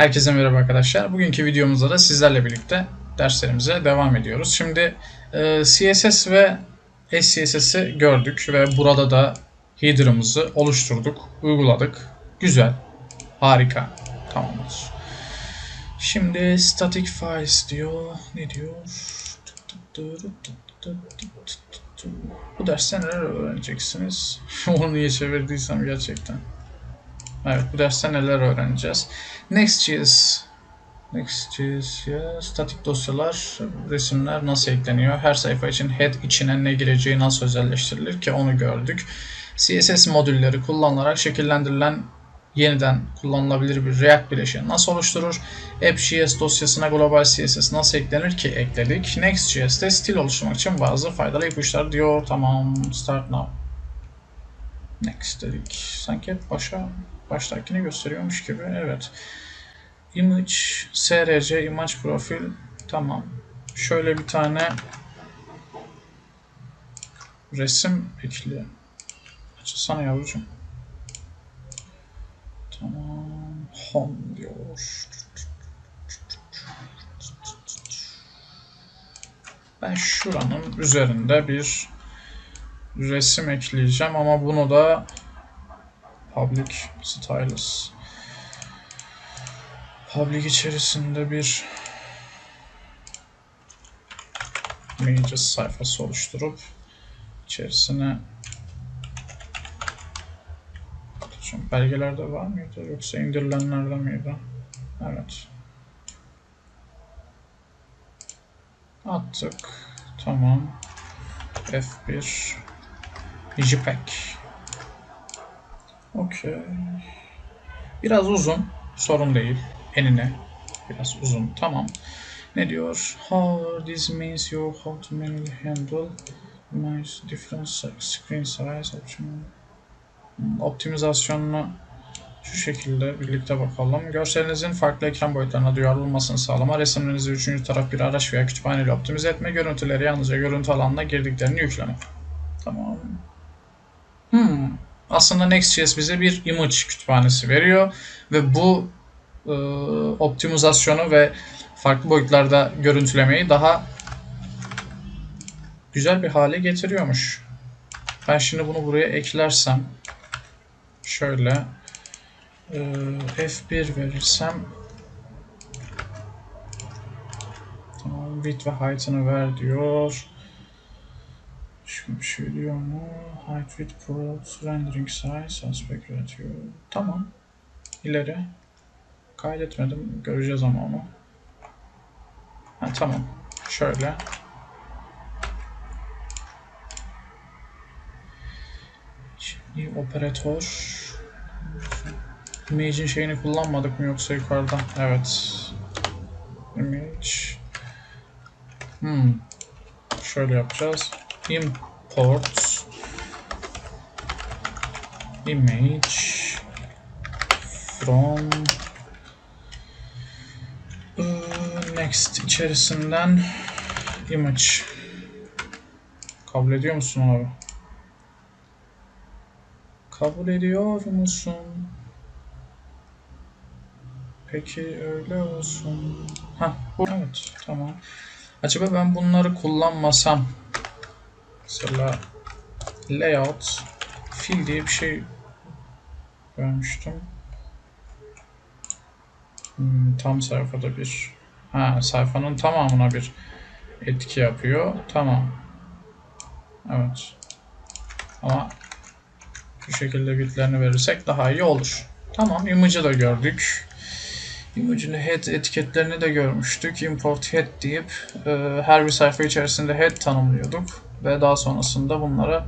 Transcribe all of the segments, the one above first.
Herkese merhaba arkadaşlar. Bugünkü videomuzda da sizlerle birlikte derslerimize devam ediyoruz. Şimdi e, CSS ve SCSS'i gördük ve burada da header'ımızı oluşturduk, uyguladık. Güzel, harika, tamamdır. Şimdi static files diyor. Ne diyor? Bu derste neler öğreneceksiniz? Onu niye çevirdiysem gerçekten. Evet bu derste neler öğreneceğiz? Next.js Next.js ya statik dosyalar, resimler nasıl ekleniyor? Her sayfa için head içine ne gireceği nasıl özelleştirilir ki onu gördük. CSS modülleri kullanılarak şekillendirilen yeniden kullanılabilir bir React bileşiği nasıl oluşturur? App.js dosyasına global CSS nasıl eklenir ki ekledik. Next.js'te stil oluşturmak için bazı faydalı ipuçları diyor. Tamam, start now. Next dedik. Sanki başa baştakini gösteriyormuş gibi. Evet. Image, src, image profil. Tamam. Şöyle bir tane resim ekli. Açılsana yavrucuğum. Tamam. Home diyor. Ben şuranın üzerinde bir resim ekleyeceğim ama bunu da public stylus public içerisinde bir images sayfası oluşturup içerisine Şimdi belgelerde var mıydı yoksa indirilenlerde miydi? Evet. Attık. Tamam. F1 JPEG. Okey. Biraz uzun. Sorun değil. Enine. Biraz uzun. Tamam. Ne diyor? How this means you how to handle nice different screen size option. Hmm, Optimizasyonunu şu şekilde birlikte bakalım. Görselinizin farklı ekran boyutlarına duyarlı olmasını sağlama, resimlerinizi üçüncü taraf bir araç veya kütüphaneyle optimize etme, görüntüleri yalnızca görüntü alanına girdiklerini yükleme. Tamam. Hmm. Aslında Next.js bize bir image kütüphanesi veriyor ve bu e, optimizasyonu ve farklı boyutlarda görüntülemeyi daha güzel bir hale getiriyormuş. Ben şimdi bunu buraya eklersem şöyle e, F1 verirsem tamam width ve height'ını ver diyor. Şimdi bir şey diyor mu? Height with props, rendering size, aspect ratio. Tamam. İleri. Kaydetmedim. Göreceğiz ama onu. Ha, tamam. Şöyle. Şimdi operatör. Image'in şeyini kullanmadık mı yoksa yukarıda? Evet. Image. Hmm. Şöyle yapacağız import image from uh, next içerisinden image kabul ediyor musun abi? Kabul ediyor musun? Peki öyle olsun. Ha, evet tamam. Acaba ben bunları kullanmasam Mesela layout fill diye bir şey görmüştüm. Hmm, tam sayfada bir ha sayfanın tamamına bir etki yapıyor. Tamam. Evet. Ama şu şekilde bitlerini verirsek daha iyi olur. Tamam, image'ı da gördük. Image'in head etiketlerini de görmüştük. Import head deyip e, her bir sayfa içerisinde head tanımlıyorduk ve daha sonrasında bunlara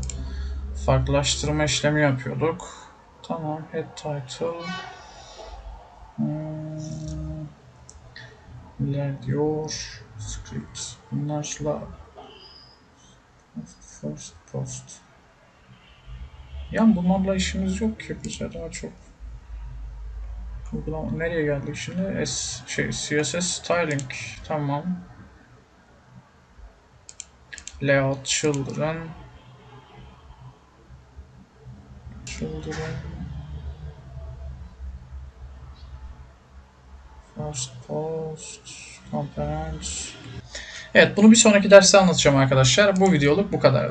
farklılaştırma işlemi yapıyorduk. Tamam, head title. Hmm, neler diyor? Script. Bunlarla first post. Yani bunlarla işimiz yok ki bize daha çok. Uygulama nereye geldik şimdi? S şey CSS styling tamam. Layout children children First post, components. Evet bunu bir sonraki derste anlatacağım arkadaşlar. Bu videoluk bu kadar.